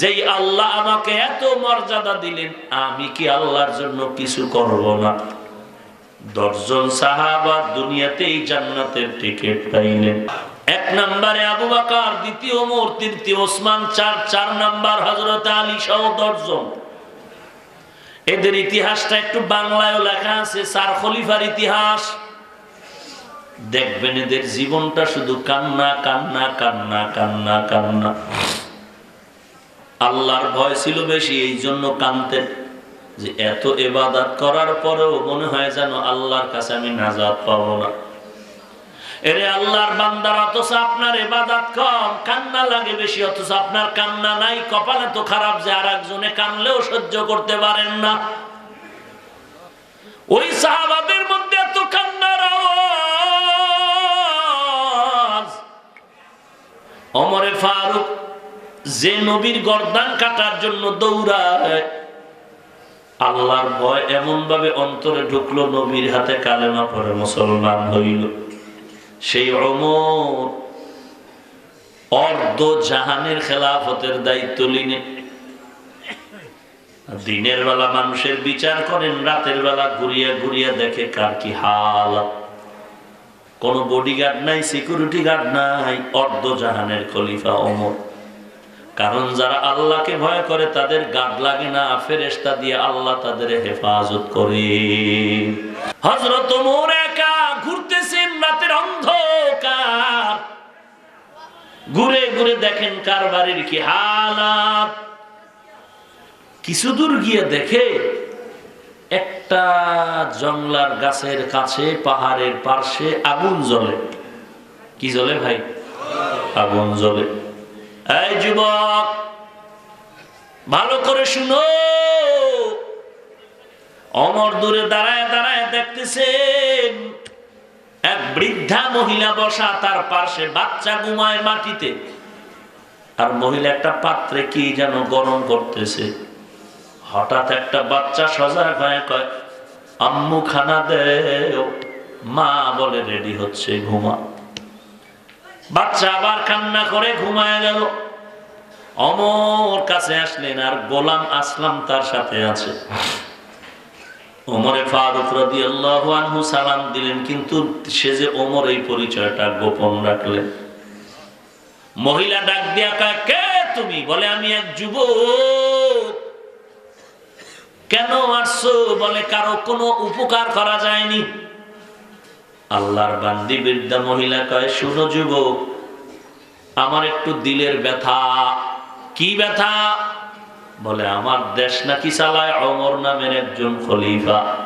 যেই আল্লাহ আমাকে এত মর্যাদা দিলেন, আমি কি আল্লাহর জন্য কিছু করব না? দশজন সাহাবা দুনিয়াতেই জান্নাতের টিকিট পাইলেন। এক নম্বরে আবু বাকার, দ্বিতীয় মোর, তৃতীয় ওসমান, চার চার নাম্বার হজরত আলী সহ দশজন। এদের ইতিহাসটা একটু বাংলায় লেখা আছে চার খলিফার ইতিহাস। দেখবেন এদের জীবনটা শুধু কান্না কান্না কান্না কান্না কান্না। আল্লাহর ভয় ছিল বেশি এই জন্য কানতেন যে এত এবাদাত করার পরেও মনে হয় যেন আল্লাহর কাছে আমি নাজাত পাবো না। এরে আল্লাহর বান্দার অথচ আপনার এবাদাত কম, কান্না লাগে বেশি, অথচ আপনার কান্না নাই, কপালে তো খারাপ যে আর একজনে কানলেও সহ্য করতে পারেন না। ওই সাহাবাদের মধ্যে এত কান্নার অমরে ফারুক যে নবীর গর্দান কাটার জন্য দৌড়ায়, আল্লাহর ভয় এমন ভাবে অন্তরে ঢুকলো, নবীর হাতে কালেমা পরে মুসলমান হইল। সেই অমর অর্ধ জাহানের খেলাফতের দায়িত্ব লিনে দিনের বেলা মানুষের বিচার করেন, রাতের বেলা ঘুরিয়া ঘুরিয়া দেখে কার কি হাল। কোন বডিগার্ড নাই সিকিউরিটি গার্ড নাই, অর্ধ জাহানের খলিফা অমর কারণ যারা আল্লাহকে ভয় করে, তাদের গাদ লাগে না ফেরেস্তা দিয়ে আল্লাহ তাদের হেফাজত করে। হজরত মোর একা ঘুরতেছেন রাতের অন্ধকার। ঘুরে ঘুরে দেখেন কার বাড়ির কি হালাত। কিছু দূর গিয়ে দেখে, একটা জংলার গাছের কাছে, পাহাড়ের পার্শ্বে আগুন জ্বলে। কি জ্বলে ভাই? আগুন জ্বলে। এই যুবক, ভালো করে শুনো। অমর দূরে দাঁড়ায় দাঁড়ায় দেখতেছেন, এক বৃদ্ধা মহিলা বসা তার পাশে বাচ্চা ঘুমায় মাটিতে। আর মহিলা একটা পাত্রে কি যেন গরম করতেছে। হঠাৎ একটা বাচ্চা সজাগ হয়ে কয়, আম্মু, খানা দেও। মা বলে, রেডি হচ্ছে ঘুমা বাচ্চা আবার কান্না করে ঘুমায় গেল। অমর কাছে আসলেন আর গোলাম আসলাম তার সাথে আছে। ওমরে ফারুক রাদি আনহু সালাম দিলেন, কিন্তু সে যে ওমর, এই পরিচয়টা গোপন রাখলেন। মহিলা ডাক দিয়া কে তুমি? বলে, আমি এক যুবক। কেন আসছো? বলে, কারও কোনো উপকার করা যায়নি। আল্লাহর বান্দি বৃদ্ধা মহিলা কয়, শুনো যুবক, আমার একটু দিলের ব্যথা। কি ব্যথা? বলে, আমার দেশ নাকি চালায় অমর নামের একজন খলিফা।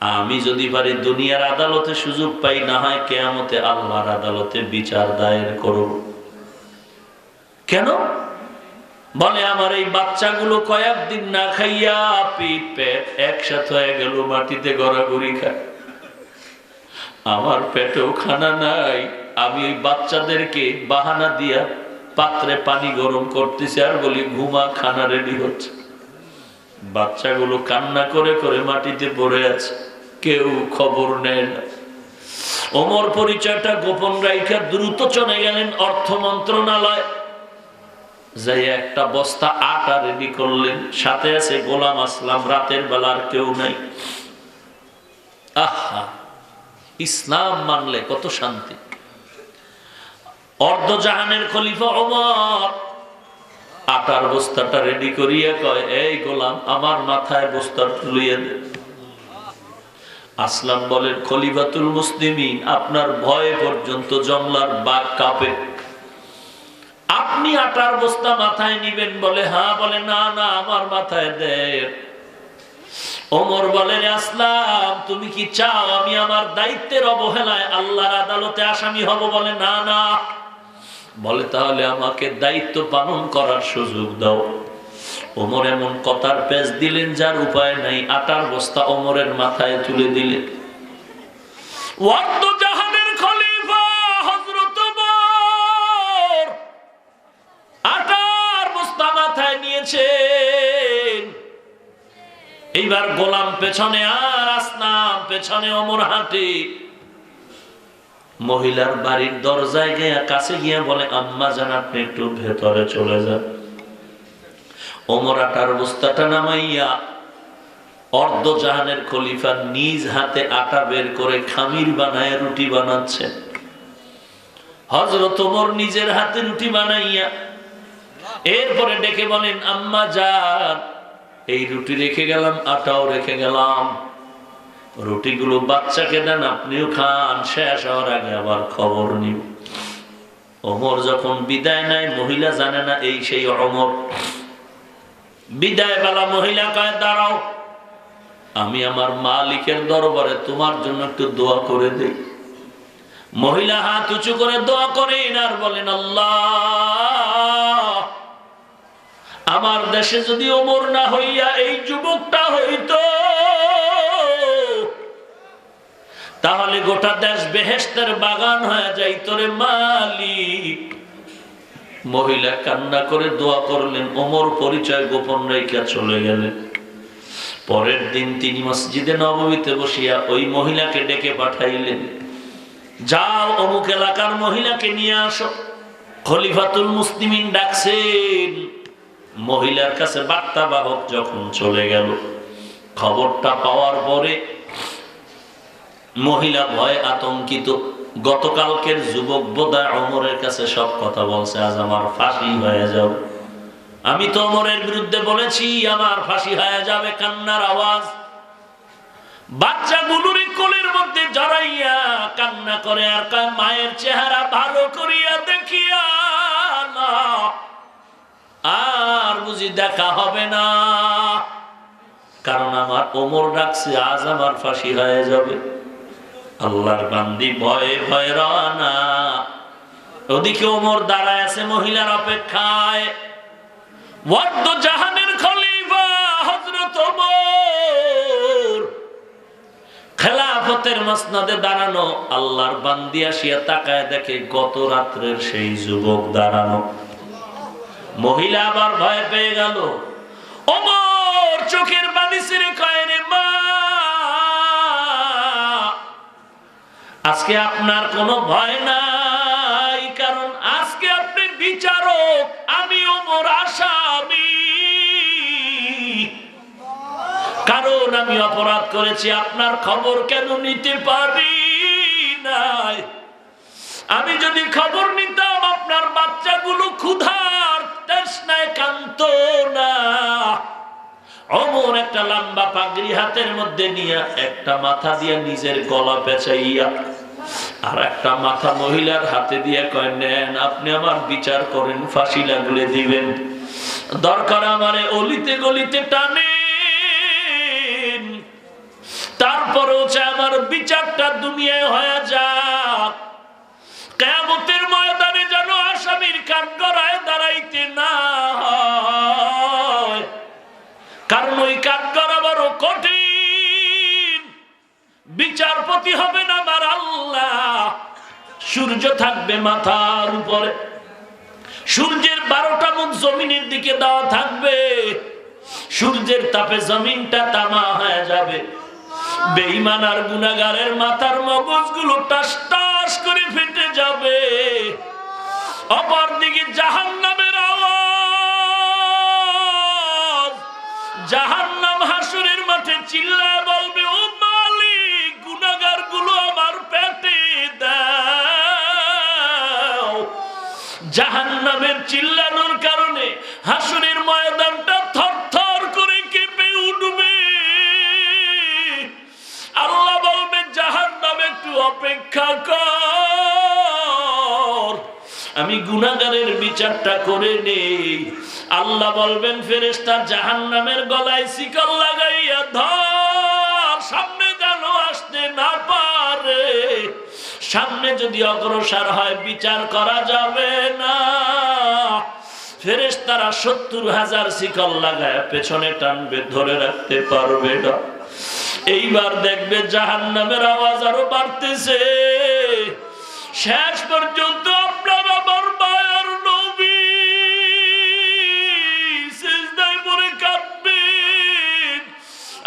আমি যদি পারি দুনিয়ার আদালতে সুযোগ পাই, না হয় কেয়ামতে আল্লাহর আদালতে বিচার দায়ের করব। কেন? বলে, আমার এই বাচ্চাগুলো কয়েকদিন না খাইয়া পিট একসাথে হয়ে গেল, মাটিতে গড়াগড়ি খায়। আমার পেটেও খানা নাই। আমি ওই বাচ্চাদেরকে বাহানা দিয়া পাত্রে পানি গরম করতেছি আর বলি, ঘুমা, খানা রেডি হচ্ছে। বাচ্চাগুলো কান্না করে করে মাটিতে পড়ে আছে। কেউ খবর নেয় না। ওমর পরিচয়টা গোপন রাইখা দ্রুত চলে গেলেন অর্থ মন্ত্রণালয়। যাই একটা বস্তা আটা রেডি করলেন। সাথে আছে গোলাম আসলাম, রাতের বেলার কেউ নাই। আহা! ইসলাম মানলে কত শান্তি। অর্ধজাহানের খলিফা ওমর। আটার বস্তাটা রেডি করিয়া কয়, এই গোলাম, আমার মাথায় বস্তা তুলিয়ে দে। আসলাম বলেন খলিফাতুল মুসলিমিন, আপনার ভয়ে পর্যন্ত জমলার বাঘ কাঁপে। আপনি আটার বস্তা মাথায় নিবেন বলে হ্যাঁ বলে, না না, আমার মাথায় দেয় ওমর বলে "রে আসলাম, তুমি কি চাও আমি আমার দায়িত্বের অবহেলায় আল্লাহর আদালতে আসামি হব? বলে, না না। বলে, তাহলে আমাকে দায়িত্ব পালন করার সুযোগ দাও। ওমর এমন কথার পেজ দিলেন, যার উপায় নাই, আটার বস্তা ওমরের মাথায় তুলে দিলেন আটার বস্তা মাথায় নিয়েছেন এইবার গোলাম পেছনে আর আসলাম, পেছনে অমর হাঁটে মহিলার বাড়ির দরজায় গিয়ে কাছে গিয়ে বলে, আম্মা জান, আপনি একটু ভেতরে চলে যান। ওমর আটার বস্তাটা নামাইয়া অর্ধ জাহানের খলিফা নিজ হাতে আটা বের করে খামির বানায় রুটি বানাচ্ছে। হজরত ওমর নিজের হাতে রুটি বানাইয়া এরপরে ডেকে বলেন, আম্মা যান এই রুটি রেখে গেলাম, আটাও রেখে গেলাম। রুটিগুলো বাচ্চাকে দেন, আপনিও খান, শেষ হওয়ার আগে আবার খবর নিব ওমর যখন বিদায় নেয়, মহিলা জানে না এই সেই অমর বিদায় বেলা মহিলা কয়, দাঁড়াও, আমি আমার মালিকের দরবারে তোমার জন্য একটু দোয়া করে দেই। মহিলা হাত উঁচু করে দোয়া করেন আর বলেন, আল্লাহ আমার দেশে যদি ওমর না হইয়া এই যুবকটা হইত, তাহলে গোটা দেশ বেহেস্তের বাগান হয়ে যাইত রে মালিক। মহিলা কান্না করে দোয়া করলেন, ওমর পরিচয় গোপন রেখা চলে গেলেন পরের দিন তিনি মসজিদে নবমীতে বসিয়া ওই মহিলাকে ডেকে পাঠাইলেন। যাও অমুক এলাকার মহিলাকে নিয়ে আসো। খলিফাতুল মুসলিমিন ডাকছেন মহিলার কাছে বার্তা বাহক যখন চলে গেল, খবরটা পাওয়ার পরে মহিলা ভয় আতঙ্কিত, গতকালকের যুবক বোধহয় অমরের কাছে সব কথা বলছে, আজ আমার ফাঁসি হয়ে যাও আমি তো অমরের বিরুদ্ধে বলেছি, আমার ফাঁসি হয়ে যাবে কান্নার আওয়াজ। বাচ্চাগুলোর কোলের মধ্যে জড়াইয়া কান্না করে আর মায়ের চেহারা ভালো করিয়া দেখিয়া বুঝি দেখা হবে না। কারণ আমার ওমর ডাকছে, আজ আমার ফাঁসি হয়ে যাবে। আল্লাহর বান্দি ভয়ে ভয়ে রানা ওদিকে ওমর দাঁড়ায় আছে মহিলার অপেক্ষায়। জাহানের খেলাফতের মসনদে দাঁড়ানো, আল্লাহর বান্দি আসিয়া তাকায় দেখে গত রাত্রের সেই যুবক দাঁড়ানো। মহিলা আবার ভয় পেয়ে গেল। ওমর চোখের বালি ছিঁড়ে কয় মা। আজকে আপনার কোনো ভয় নাই, কারণ আজকে আপনি বিচারক, আমি ওমর আসামি। কারণ আমি অপরাধ করেছি, আপনার খবর কেন নিতে পারি নাই? আমি যদি খবর নিতাম, আপনার বাচ্চাগুলো ক্ষুধার তৃষ্ণায় কান্ত না। অমর একটা লম্বা পাগড়ি হাতের মধ্যে নিয়ে একটা মাথা দিয়ে নিজের গলা পেঁচাইয়া আর একটা মাথা মহিলার হাতে দিয়ে কয়, নেন, আপনি আমার বিচার করেন ফাঁসি লাগলে দিবেন। দরকার আমারে অলিতে গলিতে টানেন। তারপরেও আমার বিচারটা দুনিয়ায় হয়ে যাক কেমতের ময়দানে যেন আসামির কাঠগড়ায় দাঁড়াইতে না কারণ ওই কাঠগড়া বড় কঠিন। বিচারপতি হবেন আমার আল্লাহ। সূর্য থাকবে মাথার উপরে। সূর্যের বারোটা মুখ জমিনের দিকে দেওয়া থাকবে। সূর্যের তাপে জমিনটা তামা হয়ে যাবে। বেইমান আর গুনাগারের মাথার মগজগুলো টাস টাস করে ফেটে যাবে। অপর দিকে জাহান নামের জাহান নাম হাসুরের মাঠে চিল্লায় বলবে, ও মালিক গুনাগারগুলো আমার পেটে দাও। জাহান নামের চিল্লানোর কারণে হাসুরের ময়দানটা থর থর করে কেঁপে উঠবে। আল্লাহ বলবে জাহান নামে একটু অপেক্ষা কর। আমি গুনাগারের বিচারটা করে নেই। আল্লাহ বলবেন ফেরেস্তা জাহান নামের গলায় শিকল লাগাইয়া ধর, সামনে যেন আসতে না পারে। সামনে যদি অগ্রসর হয়, বিচার করা যাবে না। ফেরেস্তারা সত্তর হাজার শিকল লাগায় পেছনে টানবে, ধরে রাখতে পারবে না। এইবার দেখবে জাহান নামের আওয়াজ আরও বাড়তেছে। শেষ পর্যন্ত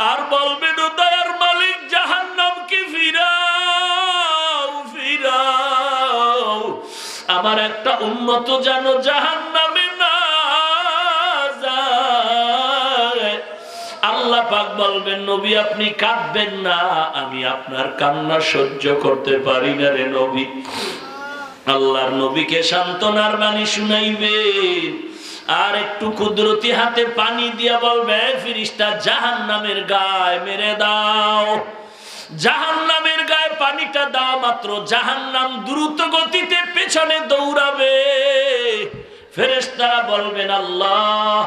আর বলবেন দয়ার মালিক জাহান নামকে ফিরাও ফিরাও? আমার একটা উন্নত জানো জাহান নামে আল্লাহ বলবেন, নবী, আপনি কাঁদবেন না, আমি আপনার কান্না সহ্য করতে রে নবী। আল্লাহর নবীকে সান্ত্বনার বাণী শুনাইবেন আর একটু কুদরতি হাতে পানি দিয়া বলবে, ফিরিস্তা জাহান নামের গায়ে মেরে দাও। জাহান নামের গায়ে পানিটা দাও মাত্র জাহান নাম দ্রুত গতিতে পেছনে দৌড়াবে। ফেরেশতারা বলবেন, আল্লাহ,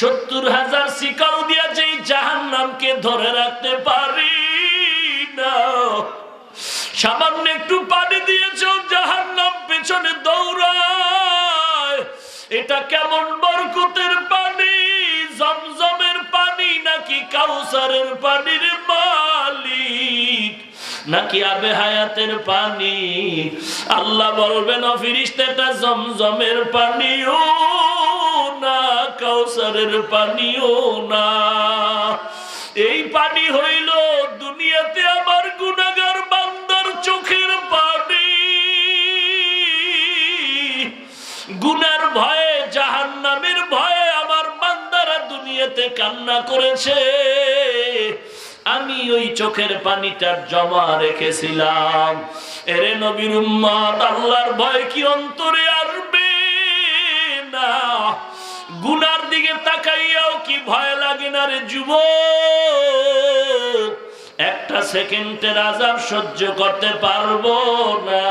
সত্তর হাজার শিকাল দিয়া যেই জাহান নামকে ধরে রাখতে পারি না, সামান্য একটু পানি দিয়েছ জাহান নাম কাউসারের পানির মালিক, নাকি আবে হায়াতের পানি? আল্লাহ বলবেন অফিরিস্তাটা জমজমের পানিও না, কাউসারের পানিও না। এই পানি হইল দুনিয়াতে আমার গুনাগার কান্না করেছে। আমি ওই চোখের পানিটার জমা রেখেছিলাম। এরে নবীর উম্মত, আল্লাহর ভয় কি অন্তরে আসবে না? গুনার দিকে তাকাইয়াও কি ভয় লাগে না রে যুব একটা সেকেন্ডের আজাব সহ্য করতে পারব না।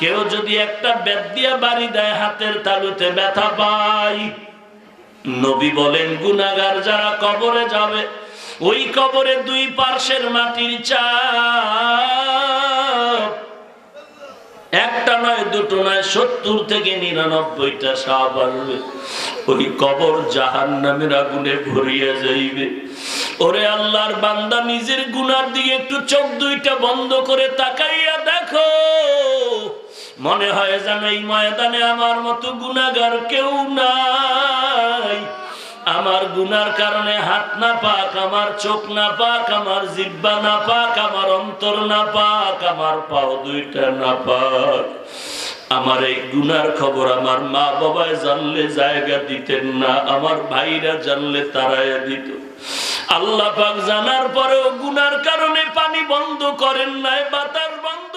কেউ যদি একটা বেদ দিয়া বাড়ি দেয়, হাতের তালুতে ব্যথা পায়। নবী বলেন গুনাগার যারা কবরে যাবে, ওই কবরে দুই পার্শ্বের মাটির চাপ। একটা নয়, দুটো নয়, সত্তর থেকে নিরানব্বইটা সাপ আসবে। ওই কবর জাহান নামের আগুনে ভরিয়া যাইবে। ওরে আল্লাহর বান্দা, নিজের গুনার দিকে একটু চোখ দুইটা বন্ধ করে তাকাইয়া দেখো। মনে হয় যেন এই ময়দানে আমার মতো গুনাগার কেউ নাই। আমার গুনার কারণে হাত না পাক, আমার চোখ না পাক, আমার জিব্বা না পাক, আমার অন্তর না পাক, আমার পাও দুইটা না পাক। আমার এই গুনার খবর আমার মা বাবায় জানলে জায়গা দিতেন না, আমার ভাইরা জানলে তারাই দিত। আল্লাহ পাক জানার পরেও গুনার কারণে পানি বন্ধ করেন নাই, বাতাস বন্ধ